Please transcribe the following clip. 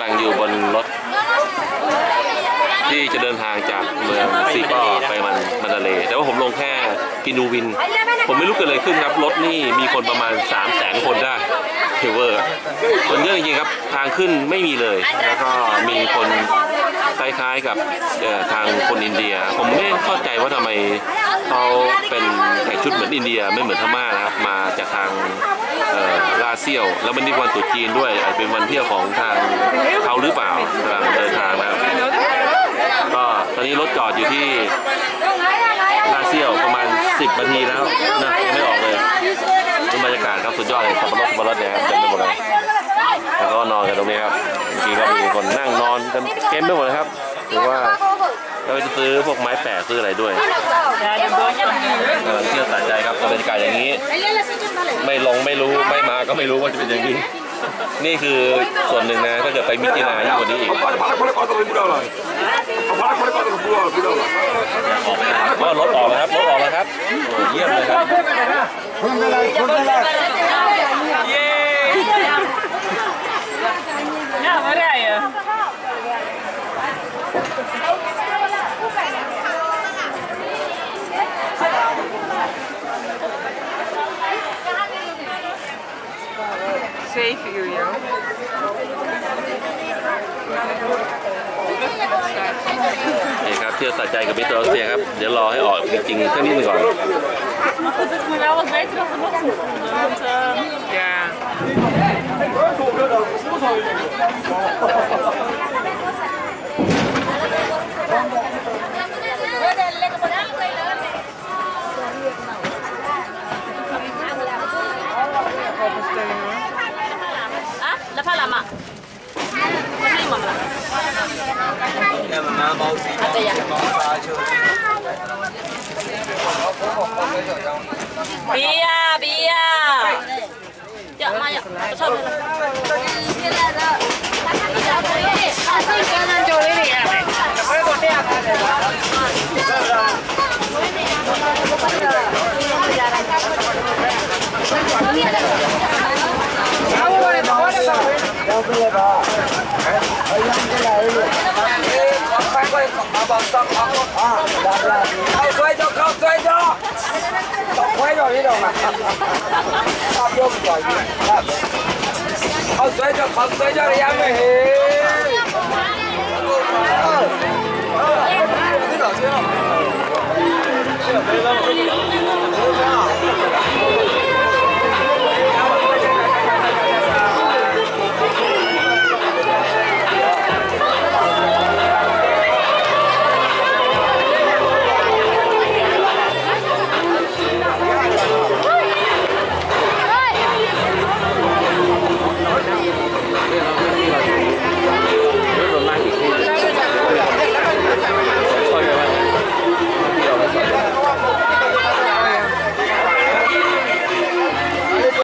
ำลังอยู่บนรถ ที่จะเดินทางจากเมืองซีก็ไปมันมันดเลแต่ว่าผมลงแค่พินูวิน ผมไม่รู้เกิดอะไรขึ้นครับ รถนี่มีคนประมาณ3 0 0แสนคนได้เทเวอร์คนเยอะจริงๆครับทางขึ้นไม่มีเลย แล้วก็มีคนคล้ายๆกับทางคนอินเดีย ผมไม่เข้าใจว่าทำไมเขาเป็นแต่งชุดเหมือนอินเดียไม่เหมือนพม่านะครับมาจากทาง เอ่อลาเซียว แล้วมันนี่วันตรุษจีนด้วยอาจเป็นวันเที่ยวของทางเขาหรือเปล่ากำลังเดินทางนะครับก็ตอนนี้รถจอดอยู่ที่ลาเซียวประมาณ 10นาทีแล้วนะยังไม่ออกเลยนี่บรรยากาศครับสุดยอดเลยสับปะรดสับปะรดเนี่ยครับเต็มไปหมดเลยแล้วก็นอนกันตรงนี้ครับเมื่อกี้ก็มีคนนั่งนอนกันเต็มไปหมดเลยครับหรือว่าเราจะซื้อพวกไม้แปะซื้ออะไรด้วยกำลังเที่ยวสะใจครับบรรยากาศอย่างนี้ ไม่ลงไม่รู้ ม่มาก็ไม่รู้ว่าจะเป็นอย่างนี้ นี่คือส่วนหนึ่งนะ ถ้าเกิดไปมิจินายิ่งกว่านี้อีก Para, para, para quatro mil dólares. Para, para quatro mil dólares. ก็รถออกแล้วครับรถออกแล้วครับโอ้เยี่ยมเลยครับ 7 euro. Okay. นี่ครับเที่ยวสะใจกับมิตรรัสเซียครับ เดี๋ยวรอให้ออกจริงๆสักนิดหนึงก่อน Maar goed, het moet wel wat beter dan vanochtend voelen. Want eh, Ja. တစ်ဖက်လာမမထိုင်ပါမလားကဲမမပေါ့စီအတရားပေါ့စားချိုးဘီယာဘီယာရမရဆောက် 好好跤，好摔跤，好摔跤，这种嘛，大腰子，好摔跤，好摔跤，眼眉黑。